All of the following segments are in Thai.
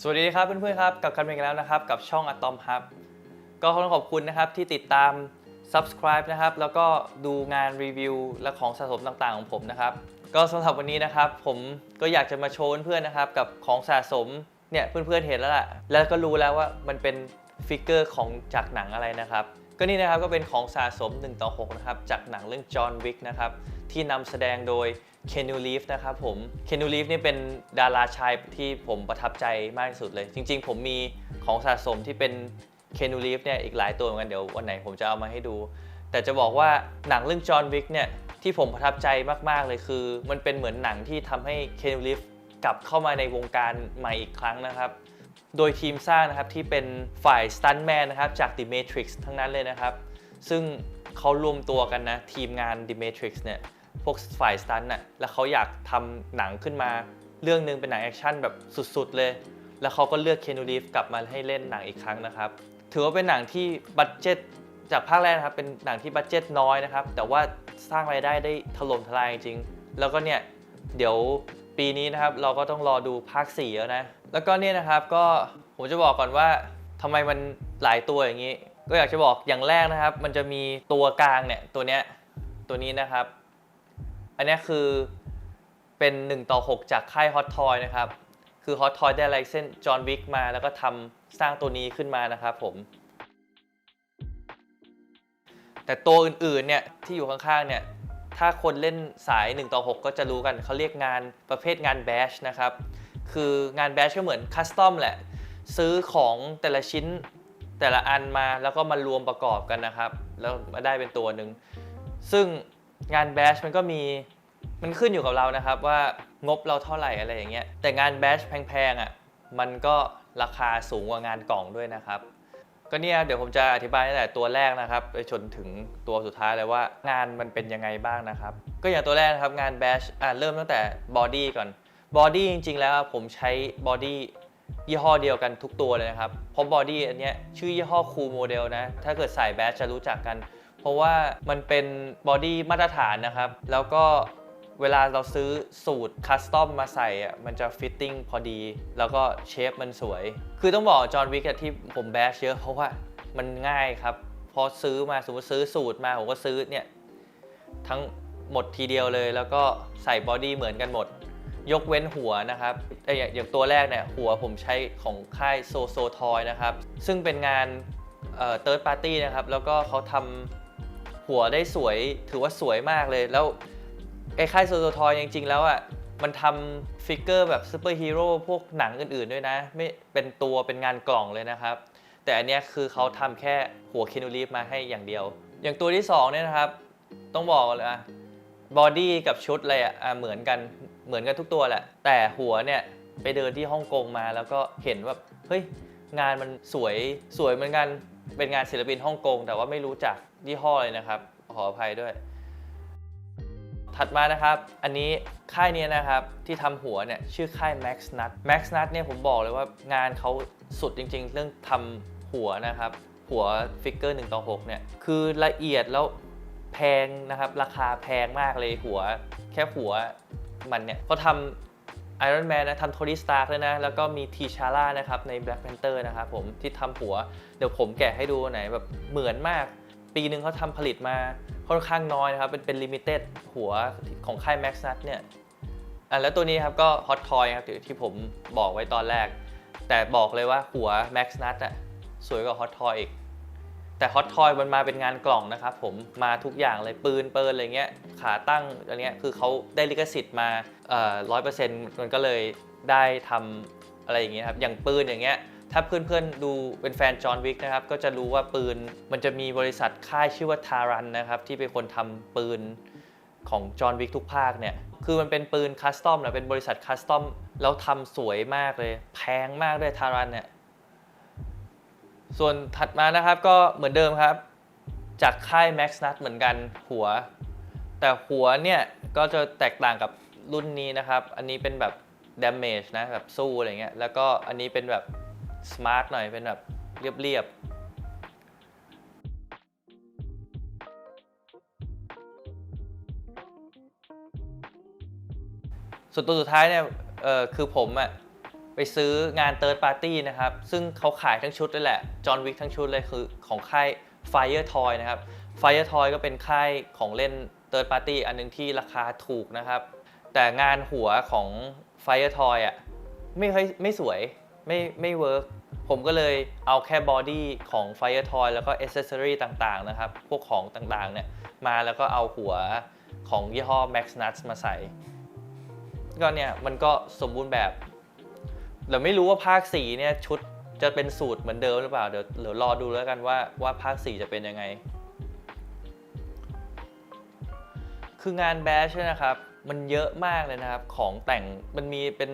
สวัสดีครับเพื่อนๆครับกลับกันอีกแล้วนะครับ กับช่องอะตอมครับก็ขอขอบคุณนะครับที่ติดตาม subscribe นะครับ แล้วก็ดูงานรีวิวและของสะสมต่างๆของผมนะครับ ก็สำหรับวันนี้นะครับ ผมก็อยากจะมาโชว์เพื่อนๆนะครับ กับของสะสมเนี่ยเพื่อนๆเห็นแล้วล่ะแล้วก็รู้แล้วว่ามันเป็นฟิกเกอร์ของจากหนังอะไรนะครับ ก็นี่นะครับก็เป็นของสะสม1ต่อ6นะครับจากหนังเรื่องจอห์นวิกนะครับที่นำแสดงโดย เคนนูลีฟนะครับผม เคนนูลีฟนี่เป็นดาราชายที่ผมประทับใจมากที่สุดเลย จริง ๆ ผมมีของสะสมที่เป็นเคนนูลีฟเนี่ยอีกหลายตัวเหมือนกันเดี๋ยววันไหนผมจะเอามาให้ดู แต่จะบอกว่าหนังเรื่องจอห์นวิกเนี่ยที่ผมประทับใจมาก ๆ เลยคือ มันเป็นเหมือนหนังที่ทำให้เคนนูลีฟกลับเข้ามาในวงการใหม่อีกครั้งนะครับ โดยทีมสร้างนะครับที่เป็นฝ่ายสตันแมนนะครับจาก The Matrix ทั้งนั้นเลยนะครับ ซึ่งเขารวมตัวกันนะทีมงาน The Matrix เนี่ย พวกฝ่ายสตันน่ะแล้วเขาอยากทำหนังขึ้นมา เรื่องหนึงเป็นหนังแอคชั่นแบบสุดๆ เลย แล้วเขาก็เลือกเคนูรีฟกลับมาให้เล่นหนังอีกครั้งนะครับ ถือว่าเป็นหนังที่บัตเจ็ตจากภาคแรกนะครับ เป็นหนังที่บัตเจ็ตน้อยนะครับ แต่ว่าสร้างรายได้ได้ถล่มทลายจริง แล้วก็เนี่ยเดี๋ยวปีนี้นะครับเราก็ต้องรอดูภาค4แล้วนะ แล้วก็เนี่ยนะครับก็ผมจะบอกก่อนว่าทำไมมันหลายตัวอย่างนี้ ก็อยากจะบอกอย่างแรกนะครับ มันจะมีตัวกลางเนี่ยตัวเนี้ยตัวนี้นะครับ อันนี้คือเป็น 1 ต่อ 6 จากค่าย Hot Toy นะครับ คือ Hot Toy ได้ไลเซนจอห์นวิกมา แล้วก็ทำสร้างตัวนี้ขึ้นมานะครับผม แต่ตัวอื่นๆเนี่ยที่อยู่ข้างๆเนี่ยถ้าคนเล่นสาย 1 ต่อ 6 ก็จะรู้กัน เขาเรียกงานประเภทงานแบชนะครับ คืองานแบชก็เหมือนคัสตอมแหละ ซื้อของแต่ละชิ้นแต่ละอันมาแล้วก็มารวมประกอบกันนะครับ แล้วมาได้เป็นตัวหนึ่ง ซึ่ง งานแบชมันก็มีมันขึ้นอยู่กับเรานะครับว่างบเราเท่าไหร่อะไรอย่างเงี้ยแต่งานแบชแพงๆอะมันก็ราคาสูงกว่างานกล่องด้วยนะครับ ก็เนี่ยเดี๋ยวผมจะอธิบายตั้งแต่ตัวแรกนะครับไปจนถึงตัวสุดท้ายเลยว่างานมันเป็นยังไงบ้างนะครับ ก็อย่างตัวแรกนะครับงานแบชอะเริ่มตั้งแต่บอดี้ก่อนบอดี้จริงๆ แล้วผมใช้บอดี้ยี่ห้อเดียวกันทุกตัวเลยนะครับเพราะบอดี้อันเนี้ยชื่อยี่ห้อคูลโมเดลนะ ถ้าเกิดใส่แบชจะรู้จักกัน เพราะว่ามันเป็นบอดี้มาตรฐานนะครับ แล้วก็เวลาเราซื้อสูตรคัสตอมมาใส่อะมันจะฟิตติ้งพอดี แล้วก็เชฟมันสวย คือต้องบอกจอห์นวิกที่ผมแบชเยอะเพราะว่ามันง่ายครับ พอซื้อมาสมมติซื้อสูตรมา ผมก็ซื้อเนี่ย ทั้งหมดทีเดียวเลย แล้วก็ใส่บอดี้เหมือนกันหมด ยกเว้นหัวนะครับแต่อย่างอย่างตัวแรกเนี่ยหัวผมใช้ของค่ายโซโซทอยนะครับ ซึ่งเป็นงานเติร์ดปาร์ตี้นะครับ แล้วก็เขาทำ หัวได้สวยถือว่าสวยมากเลย แล้วไอ้ค่ายโซโซทอยจริงๆแล้วอะมันทำฟิกเกอร์แบบซูเปอร์ฮีโร่พวกหนังอื่นๆด้วยนะ ไม่เป็นตัวเป็นงานกล่องเลยนะครับ แต่อันเนี้ยคือเขาทำแค่หัวคินูรีฟมาให้อย่างเดียว อย่างตัวที่2เนี่ยนะครับ ต้องบอกเลยอะบอดี้กับชุดอะไรอะอะเหมือนกันเหมือนกันทุกตัวแหละ แต่หัวเนี่ยไปเดินที่ฮ่องกงมาแล้วก็เห็นว่าเฮ้ยงานมันสวยสวยเหมือนกัน เป็นงานศิลปินฮ่องกง แต่ว่าไม่รู้จักยี่ห้อเลยนะครับ ขออภัยด้วย ถัดมานะครับ อันนี้ค่ายนี้นะครับที่ทำหัวเนี่ยชื่อค่าย Max Nut Max Nut เนี่ยผมบอกเลยว่างานเขาสุดจริง ๆ เรื่องทำหัวนะครับ หัวฟิกเกอร์1ต่อ6เนี่ยคือละเอียดแล้วแพงนะครับ ราคาแพงมากเลยหัว แค่หัวมันเนี่ยเขาทำ ไอรอนแมนนะทำโทนี่สตาร์กเลยนะ แล้วก็มีทีชาร่านะครับใน Black Panther นะครับผมที่ทำหัว เดี๋ยวผมแกะให้ดูไหนแบบเหมือนมาก ปีหนึ่งเขาทำผลิตมาค่อนข้างน้อยนะครับ เป็นเป็นลิมิเต็ดหัวของค่าย Max Nut เนี่ยอะแล้วตัวนี้ครับก็ฮอตทอยครับที่ผมบอกไว้ตอนแรก แต่บอกเลยว่าหัว Max Nut อะสวยกว่าฮอตทอยอีก แต่ฮอตทอยมันมาเป็นงานกล่องนะครับผมมาทุกอย่างเลยปืนเปินอะไรเงี้ยขาตั้งอะไรเงี้ยคือเขาได้ลิขสิทธิ์มาร้อยเปอร์เซ็นต์มันก็เลยได้ทำอะไรอย่างเงี้ยครับอย่างปืนอย่างเงี้ยถ้าเพื่อนๆดูเป็นแฟนจอห์นวิกนะครับก็จะรู้ว่าปืนมันจะมีบริษัทค่ายชื่อว่าทารันนะครับที่เป็นคนทำปืนของจอห์นวิกทุกภาคเนี่ยคือมันเป็นปืนคัสตอมนะเป็นบริษัทคัสตอมแล้วทำสวยมากเลย แพงมากเลยทารันเนี่ย ส่วนถัดมานะครับก็เหมือนเดิมครับ จากค่าย Max Nut เหมือนกันหัว แต่หัวเนี่ยก็จะแตกต่างกับรุ่นนี้นะครับ อันนี้เป็นแบบ damage นะแบบสู้อะไรเงี้ยแล้วก็อันนี้เป็นแบบ smart หน่อยเป็นแบบเรียบๆส่วนตัวสุดท้ายเนี่ย เออคือผมอะ ไปซื้องาน Third Party นะครับ ซึ่งเขาขายทั้งชุดเลยแหละจอห์นวิกทั้งชุดเลยคือของค่าย Fire Toy นะครับ Fire Toy ก็เป็นค่ายของเล่น Third Party อันหนึงที่ราคาถูกนะครับ แต่งานหัวของ Fire Toy อะไม่ค่อยไม่สวยไม่ไม่เวิร์กผมก็เลยเอาแค่บอดี้ของ Fire Toy แล้วก็อ c เซ s ซอรีต่างๆนะครับ พวกของต่างๆเนี่ยมาแล้วก็เอาหัวของยี่ห้อ Max Nuts มาใส่ ก็เนี่ย มันก็สมบูรณ์แบบ เราไม่รู้ว่าภาคสี่เนี่ยชุดจะเป็นสูตรเหมือนเดิมหรือเปล่า เดี๋ยวเดี๋ยวรอดูแล้วกันว่าว่าภาคสี่จะเป็นยังไง คืองานแบชนะครับ มันเยอะมากเลยนะครับ ของแต่งมันมีเป็น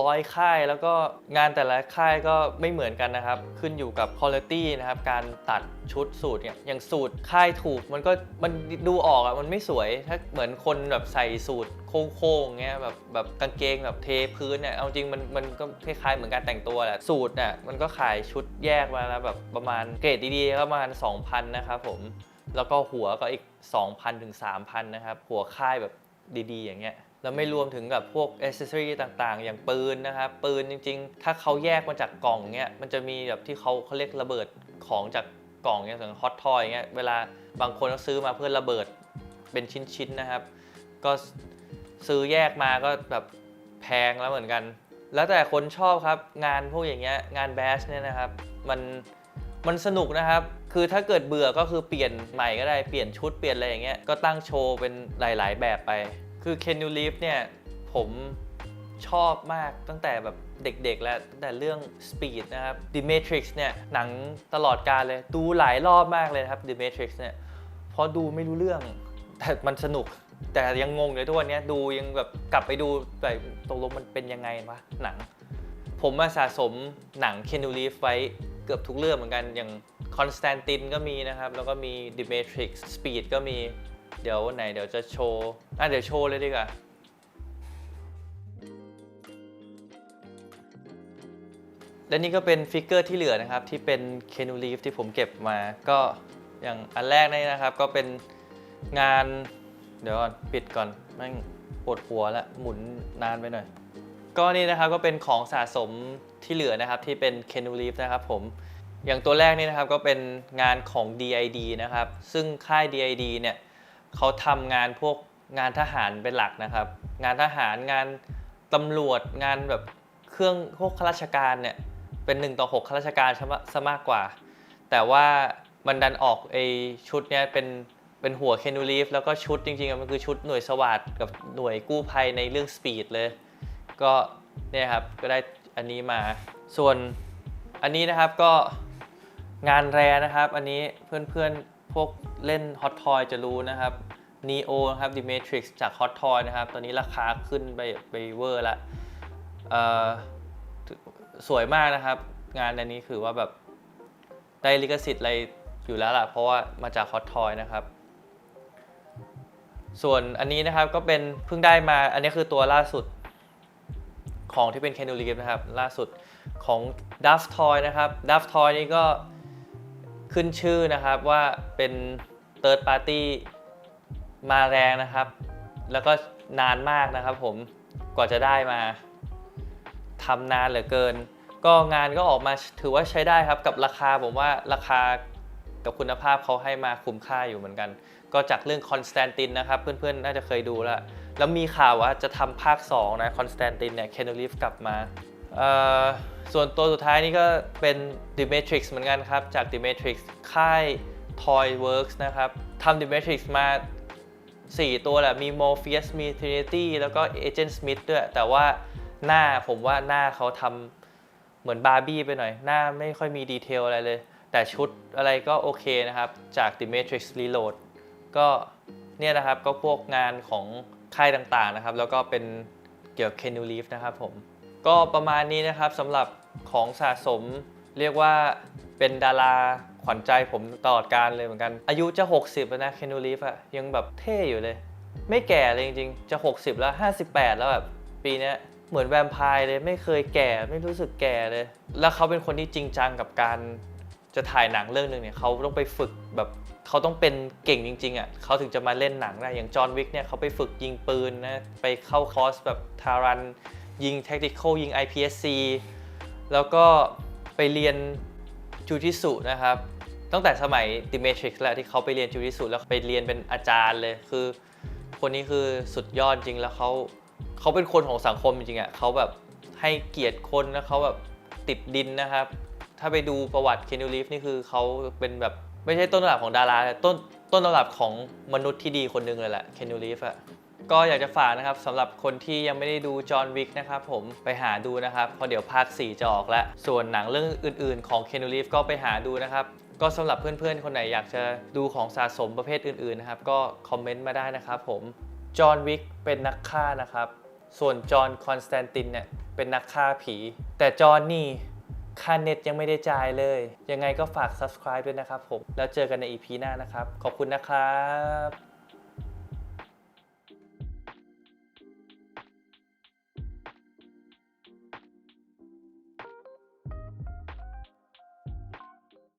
ร้อยค่าย แล้วก็งานแต่ละค่ายก็ไม่เหมือนกันนะครับ ขึ้นอยู่กับคุณภาพนะครับ การตัดชุดสูตรเนี่ยอย่างสูตรค่ายถูกมันก็มันดูออกอะมันไม่สวย ถ้าเหมือนคนแบบใส่สูตรโค้งๆเงี้ยแบบแบบกางเกงแบบเทพื้นเนี่ยเอาจริงมันมันก็คล้ายๆเหมือนการแต่งตัวแหละสูตรเนี่ยมันก็ขายชุดแยกมาแล้วแบบประมาณเกรดดีๆก็ประมาณ2,000นะครับผมแล้วก็หัวก็อีก 2,000ถึง3,000นะครับหัวค่ายแบบดีๆ อย่างเงี้ย แล้วไม่รวมถึงกับพวกอ c เซอรีต่างๆ อย่างปืนนะครับ ปืนจริงๆ ถ้าเขาแยกมาจากกล่องเงี้ยมันจะมีแบบที่เขาเขาเรียกระเบิดของจากกล่องเงี้ยอย่างฮอตทอยเงี้ยเวลาบางคนเขาซื้อมาเพื่อระเบิดเป็นชิ้นๆนะครับ ก็ซื้อแยกมาก็แบบแพงแล้วเหมือนกัน แล้วแต่คนชอบครับงานพวกอย่างเงี้ยงานแบชเนี่ยนะครับมันมันสนุกนะครับ คือถ้าเกิดเบื่อก็คือเปลี่ยนใหม่ก็ได้ เปลี่ยนชุด เปลี่ยนอะไรอย่างเงี้ย ก็ตั้งโชว์เป็นหลาย ๆ แบบไป คือ Can You Live เนี่ยผมชอบมากตั้งแต่แบบเด็กๆ แล้วตั้งแต่เรื่อง Speed นะครับ The Matrix เนี่ยหนังตลอดการเลย ดูหลายรอบมากเลยครับ The Matrix เนี่ยเพราะดูไม่รู้เรื่อง แต่มันสนุกแต่ยังงงเลยทุกวันนี้ดูยังแบบกลับไปดูแบบตกลงมันเป็นยังไงวะหนัง ผมมาสะสมหนัง Keanu Reeves ไว้เกือบทุกเรื่องเหมือนกันอย่าง Constantine ก็มีนะครับ แล้วก็มี The Matrix Speed ก็มี เดี๋ยววันไหนเดี๋ยวจะโชว์อะเดี๋ยวโชว์เลยดีกว่า และนี่ก็เป็นฟิกเกอร์ที่เหลือนะครับ ที่เป็น Keanu Reeves ที่ผมเก็บมา ก็อย่างอันแรกนี่นะครับ ก็เป็นงาน เดี๋ยวก่อนปิดก่อนแม่งปวดหัวแล้วหมุนนานไปหน่อย ก็นี่นะครับก็เป็นของสะสมที่เหลือนะครับที่เป็น Keanu Reeves นะครับผมอย่างตัวแรกนี่นะครับก็เป็นงานของ DID นะครับ ซึ่งค่าย DID เนี่ย เขาทำงานพวกงานทหารเป็นหลักนะครับ งานทหารงานตำรวจงานแบบเครื่องพวกข้าราชการเนี่ยเป็น1ต่อ6ข้าราชการซะมากกว่า แต่ว่ามันดันออกไอชุดเนี้ยเป็นเป็นหัว Keanu Reeves แล้วก็ชุดจริงๆมันคือชุดหน่วยสวัสดกับหน่วยกู้ภัยในเรื่อง Speed เลย ก็เนี่ยครับก็ได้อันนี้มา ส่วนอันนี้นะครับก็งานแรนะครับ อันนี้เพื่อนๆ พวกเล่น Hot Toy จะรู้นะครับ Neo นะครับ The Matrix จาก Hot Toy นะครับ ตอนนี้ราคาขึ้นไปไปเวอร์ละสวยมากนะครับ งานอันนี้คือว่าแบบได้ลิขสิทธิ์อะไรอยู่แล้วล่ะ เพราะว่ามาจาก Hot Toy นะครับส่วนอันนี้นะครับก็เป็นเพิ่งได้มาอันนี้คือตัวล่าสุดของที่เป็น Keanu Reeves นะครับ ล่าสุดของ Duff Toy นะครับ Duff Toy นี่ก็ ขึ้นชื่อนะครับว่าเป็น Third Party มาแรงนะครับ แล้วก็นานมากนะครับผมกว่าจะได้มาทำนานเหลือเกิน ก็งานก็ออกมาถือว่าใช้ได้ครับกับราคาผมว่าราคากับคุณภาพเขาให้มาคุ้มค่าอยู่เหมือนกัน ก็จากเรื่องคอนสแตนตินนะครับ เพื่อนๆ น่าจะเคยดูแล้ว แล้วมีข่าวว่าจะทำภาค 2 นะคอนสแตนตินเนี่ยเคนอรีฟกลับมา ส่วนตัวสุดท้ายนี่ก็เป็น The Matrix เหมือนกันครับ จาก The Matrix ค่าย Toy Works นะครับทำ The Matrix มา 4 ตัวแหละ มี Morpheus มี Trinity แล้วก็ Agent Smith ด้วย แต่ว่าหน้าผมว่าหน้าเขาทำเหมือนบาร์บี้ไปหน่อย หน้าไม่ค่อยมีดีเทลอะไรเลย แต่ชุดอะไรก็โอเคนะครับ จาก The Matrix Reload ก็เนี่ยนะครับก็พวกงานของค่ายต่างๆนะครับ แล้วก็เป็นเกี่ยวกับ Keanu Reeves นะครับผม ก็ประมาณนี้นะครับสำหรับของสะสมเรียกว่าเป็นดาราขวัญใจผมตลอดการเลยเหมือนกัน อายุจะ 60 แล้วนะ Keanu Reeves อะยังแบบเท่อยู่เลย ไม่แก่เลยจริงๆ จะ 60 แล้ว 58 แล้วแบบปีนี้เหมือนแวมไพร์เลยไม่เคยแก่ไม่รู้สึกแก่เลย แล้วเขาเป็นคนที่จริงจังกับการจะถ่ายหนังเรื่องหนึ่งเนี่ยเขาต้องไปฝึกแบบเขาต้องเป็นเก่งจริงๆอะเขาถึงจะมาเล่นหนังได้อย่างจอห์นวิกเนี่ยเขาไปฝึกยิงปืนนะไปเข้าคอร์สแบบทารัน ยิง tactical ยิง IPSC แล้วก็ไปเรียนจูจิสุนะครับ ตั้งแต่สมัย The Matrix แล้วที่เขาไปเรียนจูจิสุแล้วไปเรียนเป็นอาจารย์เลยคือ คนนี้คือสุดยอดจริงแล้วเขาเขาเป็นคนของสังคมจริงอะ่ะเขาแบบให้เกียรติคนแล้วเขาแบบติดดินนะครับ ถ้าไปดูประวัติเคน n ูรีฟนี่คือเขาเป็นแบบไม่ใช่ต้นตำรับของดาราแต่ต้นต้นตำรับของมนุษย์ที่ดีคนหนึ่งเลยแหละเคน n ูรีฟอะ ก็อยากจะฝากนะครับสำหรับคนที่ยังไม่ได้ดูจอห์นวิกนะครับผมไปหาดูนะครับเพราะเดี๋ยวภาค 4 จะออกแล้ว ส่วนหนังเรื่องอื่นๆ ของเคนูรีฟก็ไปหาดูนะครับ ก็สำหรับเพื่อนๆ คนไหนอยากจะดูของสะสมประเภทอื่นๆนะครับก็คอมเมนต์มาได้นะครับผมจอห์นวิกเป็นนักฆ่านะครับ ส่วนจอห์นคอนสแตนตินเนี่ยเป็นนักฆ่าผี แต่จอห์นนี่ค่าเน็ตยังไม่ได้จ่ายเลย ยังไงก็ฝาก subscribe ด้วยนะครับผม แล้วเจอกันใน EP หน้านะครับ ขอบคุณนะครับ